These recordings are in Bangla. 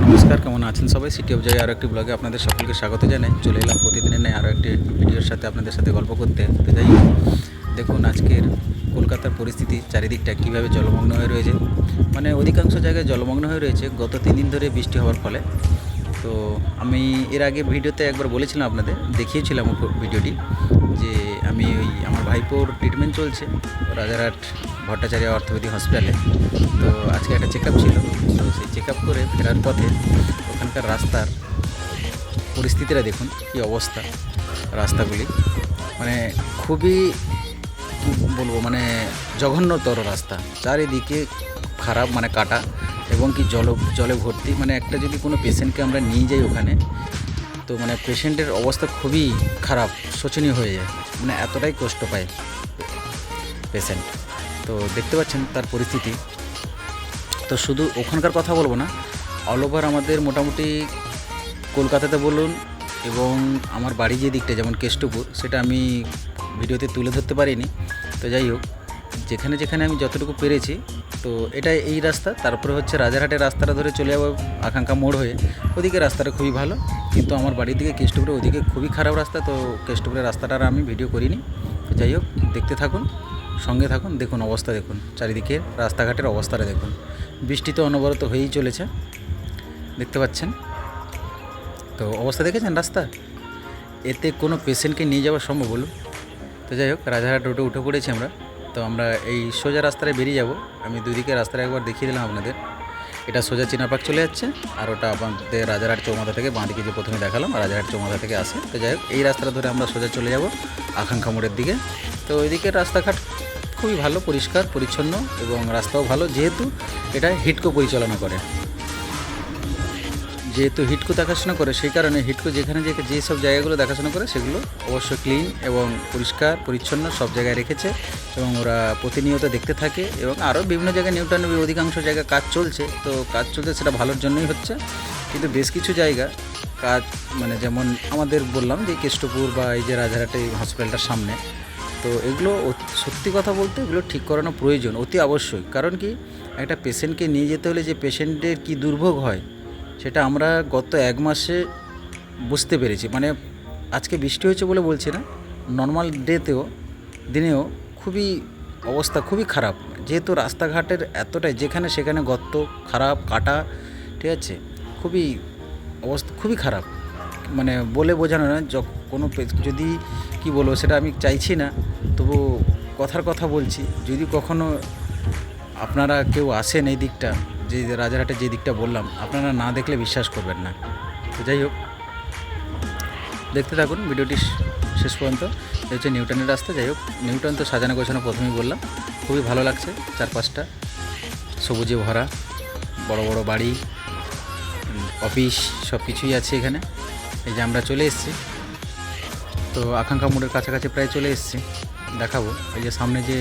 নমস্কার, কেমন আছেন সবাই? সিটি অফ জয় আরও একটি ব্লগে আপনাদের সকলকে স্বাগত জানাই। চলে এলাম প্রতিদিনের নেই আরও একটি ভিডিওর সাথে আপনাদের সাথে গল্প করতে। তো যাই দেখুন আজকের কলকাতার পরিস্থিতি, চারিদিকটা কীভাবে জলমগ্ন হয়ে রয়েছে। মানে অধিকাংশ জায়গায় জলমগ্ন হয়ে রয়েছে, গত তিন দিন ধরে বৃষ্টি হওয়ার ফলে। তো আমি এর আগে ভিডিওতে একবার বলেছিলাম আপনাদের, দেখিয়েছিলাম ভিডিওটি, যে আমি ওই আমার ভাইপোর ট্রিটমেন্ট চলছে, রাজারহাট ভট্টাচার্য অর্থোপেডিক হসপিটালে। তো আজকে একটা চেক ছিল। তো সেই চেক করে ফেরার পথে ওখানকার রাস্তার পরিস্থিতিটা দেখুন, কী অবস্থা রাস্তাগুলি। মানে খুবই বলব মানে জঘন্যতর রাস্তা। চারিদিকে খারাপ মানে কাটা এবং কি জল, জলে ভর্তি। মানে একটা যদি কোনো পেশেন্টকে আমরা নিয়ে যাই ওখানে, তো মানে পেশেন্টের অবস্থা খুবই খারাপ, শোচনীয় হয়ে যায়। মানে এতটাই কষ্ট পায় পেশেন্ট তো দেখতে পাচ্ছেন তার পরিস্থিতি। তো শুধু ওখানকার কথা বলব না অল ওভার আমাদের মোটামুটি কলকাতাতে বলুন এবং আমার বাড়ি যে দিকটা, যেমন কেষ্টপুর, সেটা আমি ভিডিওতে তুলে ধরতে পারিনি। তো যাই হোক, যেখানে যেখানে আমি যতটুকু পেরেছি, তো এটা এই রাস্তা। তারপরে হচ্ছে রাজারহাটের রাস্তাটা ধরে চলে যাব আকাঙ্ক্ষা মোড় হয়ে। ওদিকে রাস্তাটা খুবই ভালো, কিন্তু আমার বাড়ির দিকে কেষ্টপুরে ওদিকে খুবই খারাপ রাস্তা, তো কেষ্টপুরের রাস্তাটা আর আমি ভিডিও করিনি। তো যাই হোক, দেখতে থাকুন। সঙ্গে থাকুন, দেখুন অবস্থা দেখুন, চারিদিকে রাস্তাঘাটের অবস্থাটা দেখুন। বৃষ্টি তো অনবরত হয়েই চলেছে, দেখতে পাচ্ছেন? তো অবস্থা দেখেছেন রাস্তা? এতে কোনো পেশেন্টকে নিয়ে যাওয়া সম্ভব বলুন? তো যাই হোক, রাজারহাট রোডে উঠে পড়েছি আমরা। তো আমরা এই সোজা রাস্তায় বেরিয়ে যাব। আমি দুদিকে রাস্তাটা একবার দেখিয়ে দিলাম আপনাদের। এটা সোজা চিনাপাক চলে যাচ্ছে, আর ওটা আমাদের রাজারহাট চৌমাথা থেকে বাঁদিকে যে প্রথমে দেখালাম, রাজারহাট চৌমাথা থেকে আসে। তো যাই হোক, এই রাস্তাটা ধরে আমরা সোজা চলে যাব আকাঙ্ক্ষা মোড়ের দিকে। তো ওইদিকে রাস্তাঘাট খুবই ভালো, পরিষ্কার, পরিচ্ছন্ন এবং রাস্তাও ভালো। যেহেতু এটা হিটকো পরিচালনা করে। যেহেতু হিটকো দেখাশোনা করে, সেই কারণে হিটকো যেখানে যে যেসব জায়গাগুলো দেখাশোনা করে, সেগুলো অবশ্যই ক্লিন এবং পরিষ্কার, পরিচ্ছন্ন সব জায়গায় রেখেছে এবং ওরা প্রতিনিয়ত দেখতে থাকে এবং আরও বিভিন্ন জায়গায় নিউটানবি অধিকাংশ জায়গায় কাজ চলছে। তো কাজ চলছে সেটা ভালোর জন্যই হচ্ছে। কিন্তু বেশ কিছু জায়গা কাজ মানে যেমন আমাদের বললাম যে কেষ্টপুর বা এই যে রাজারহাটে হসপিটালটার সামনে তো এগুলো সত্যি কথা বলতে এগুলো ঠিক করানো প্রয়োজন, অতি অবশ্যই কারণ কি? একটা পেশেন্টকে নিয়ে যেতে হলে যে পেশেন্টের কি দুর্ভোগ হয়, সেটা আমরা গত এক মাসে বুঝতে পেরেছি। মানে আজকে বৃষ্টি হয়েছে বলে বলছি না, নর্মাল ডেতেও, দিনেও খুবই অবস্থা খুবই খারাপ। যেহেতু রাস্তাঘাটের এতটাই, যেখানে সেখানে গর্ত খারাপ, কাটা, ঠিক আছে? খুবই অবস্থা, খুবই খারাপ। মানে বলে বোঝানো না কোনো যদি কি বলব সেটা আমি চাইছি না, তবু কথার কথা বলছি, যদি কখনো আপনারা কেউ আসেন এই দিকটা, যে রাজারহাটে যে দিকটা বললাম, আপনারা না দেখলে বিশ্বাস করবেন না। তো যাই হোক, দেখতে থাকুন, ভিডিওটি শেষ পর্যন্ত। হচ্ছে নিউটনের রাস্তা, যাই হোক, নিউটন তো সাজানো গোছানো প্রথমেই বললাম। খুবই ভালো লাগছে চারপাশটা, সবুজে ভরা, বড় বড় বাড়ি অফিস সব কিছুই আছে এখানে। এই যে আমরা চলে এসেছি। তো আকাঙ্ক্ষা মোড়ের কাছাকাছি প্রায় চলে এসেছি। দেখাবো। এই যে সামনে যে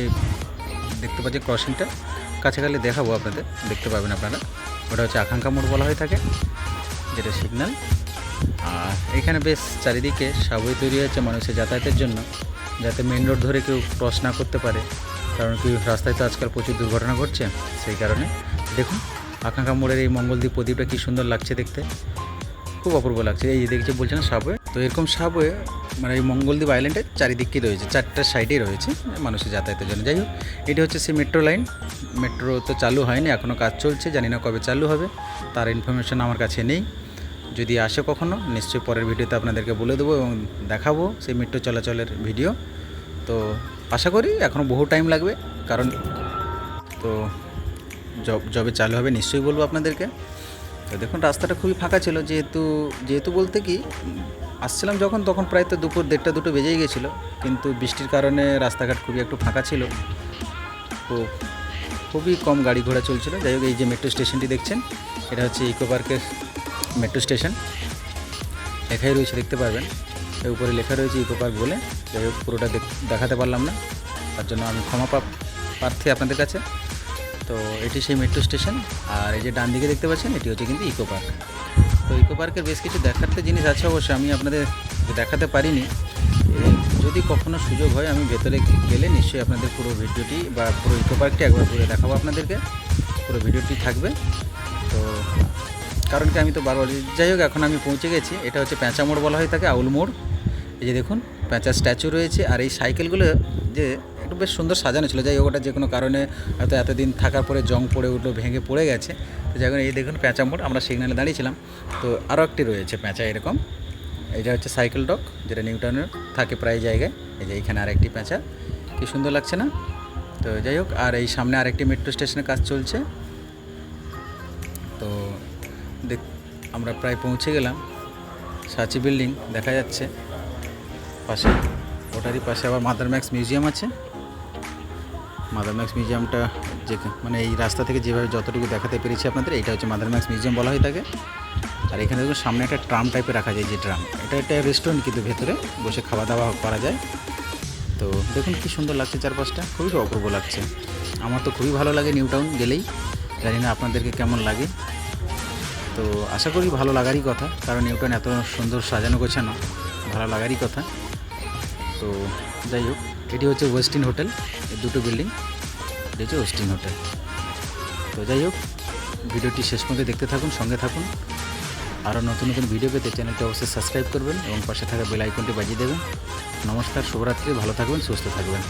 দেখতে পাচ্ছি ক্রসিংটা, কাছাকাছি দেখাবো আপনাদের। দেখতে পাবেন আপনারা। ওটা হচ্ছে আকাঙ্ক্ষা মোড় বলা হয়ে থাকে, যেটা সিগন্যাল। আর এখানে বেশ চারিদিকে সাবই তৈরি হয়েছে মানুষের যাতায়াতের জন্য, যাতে মেন রোড ধরে কেউ ক্রস না করতে পারে। কারণ কি রাস্তায় তো আজকাল প্রচুর দুর্ঘটনা ঘটছে, সেই কারণে। দেখুন, আকাঙ্ক্ষা মোড়ের এই মঙ্গলদ্বীপ প্রদীপটা কী সুন্দর লাগছে দেখতে। খুব অপূর্ব লাগছে। এই যে দেখছি বলছেন সাবওয়ে তো এরকম সাবওয়ে মানে এই মঙ্গলদ্বীপ আইল্যান্ডের চারিদিকে রয়েছে, চারটা সাইডেই রয়েছে, মানুষের যাতায়াতের জন্য। যাই হোক, এটি হচ্ছে সেই মেট্রো লাইন মেট্রো তো চালু হয়নি এখনও কাজ চলছে, জানি না কবে চালু হবে, তার ইনফরমেশন আমার কাছে নেই। যদি আসে কখনো, নিশ্চয়ই পরের ভিডিওতে আপনাদেরকে বলে দেবো এবং দেখাবো সেই মেট্রো চলাচলের ভিডিও তো আশা করি এখনও বহু টাইম লাগবে, কারণ তো জব জবে চালু হবে, নিশ্চয়ই বলব আপনাদেরকে। তো দেখুন, রাস্তাটা খুবই ফাঁকা ছিল। যেহেতু যেহেতু বলতে কি, আসছিলাম যখন, তখন প্রায় তো দুপুর দেড়টা, দুটো বেজেই গেছিল। কিন্তু বৃষ্টির কারণে রাস্তাঘাট খুবই একটু ফাঁকা ছিল। তো খুবই কম গাড়ি ঘোড়া চলছিল। যাই হোক, এই যে মেট্রো স্টেশনটি দেখছেন, এটা হচ্ছে ইকো পার্কের মেট্রো স্টেশন লেখাই রয়েছে, দেখতে পারবেন। এর উপরে লেখা রয়েছে ইকো পার্ক বলে। যাই হোক, পুরোটা দেখ- দেখাতে পারলাম না। তার জন্য আমি ক্ষমা প্রার্থী আপনাদের কাছে। তো এটি সেই মেট্রো স্টেশন আর এই যে ডান দিকে দেখতে পাচ্ছেন, এটি হচ্ছে কিন্তু ইকো পার্ক তো ইকো পার্কের বেশ কিছু দেখাতে জিনিস আছে অবশ্যই, আমি আপনাদের দেখাতে পারিনি। যদি কখনো সুযোগ হয়, আমি ভেতরে গেলে নিশ্চয়ই আপনাদের পুরো ভিডিওটি বা পুরো ইকো পার্কটি একবার ঘুরে দেখাবো আপনাদেরকে। পুরো ভিডিওটি থাকবে। তো, কারণ কি আমি তো বারবার, যাই হোক, এখন আমি পৌঁছে গেছি। এটা হচ্ছে প্যাঁচা মোড় বলা হয় থাকে আউল মোড়। এই যে দেখুন পেঁচা স্ট্যাচু রয়েছে, আর এই সাইকেলগুলো যে একটু বেশ সুন্দর সাজানো ছিল। যাই ওটা যে কোনো কারণে হয়তো এতদিন থাকার পরে জং পড়ে উঠল, ভেঙে পড়ে গেছে। তো যাই এই দেখুন প্যাঁচা মোড়, আমরা সিগনালে দাঁড়িয়েছিলাম। তো আরও একটি রয়েছে প্যাঁচা এরকম। এটা হচ্ছে সাইকেল ডক, যেটা নিউটনের থাকে প্রায় জায়গায়। এই যে এইখানে আরেকটি প্যাঁচা। কি সুন্দর লাগছে না? তো যাই হোক, আর এই সামনে আরেকটি মেট্রো স্টেশনের কাজ চলছে। তো দেখ, আমরা প্রায় পৌঁছে গেলাম। সাচি বিল্ডিং দেখা যাচ্ছে। পাশে, ওটারই পাশে আবার মাদার ম্যাক্স মিউজিয়াম আছে। মাদার ম্যাক্স মিউজিয়ামটা যে মানে এই রাস্তা থেকে যেভাবে যতটুকু দেখাতে পেরেছি আপনাদের, এটা হচ্ছে মাদার ম্যাক্স মিউজিয়াম বলা হয়ে থাকে আর এখানে দেখুন, সামনে একটা ট্রাম টাইপের রাখা যায় যে ট্রাম। এটা একটা রেস্টুরেন্ট কিন্তু ভেতরে বসে খাওয়া দাওয়া করা যায়। তো দেখুন কি সুন্দর লাগছে চারপাশটা, খুবই অপূর্ব লাগছে। আমার তো খুবই ভালো লাগে নিউ টাউন গেলেই, জানি না আপনাদেরকে কেমন লাগে। তো আশা করি ভালো লাগারই কথা, কারণ নিউটন এত সুন্দর সাজানো গোছানো, ভালো লাগারই কথা। তো যাই হোক, এটি হচ্ছে ওয়েস্টিন হোটেল দুটো বিল্ডিং, এটি হচ্ছে ওয়েস্টিন হোটেল। তো যাই হোক, ভিডিওটি শেষ পর্যন্ত দেখতে থাকুন, সঙ্গে থাকুন। আরও নতুন নতুন ভিডিও পেতে চ্যানেলটি অবশ্যই সাবস্ক্রাইব করবেন এবং পাশে থাকা বেল আইকনটি বাজিয়ে দেবেন। নমস্কার, শুভরাত্রি, ভালো থাকবেন, সুস্থ থাকবেন।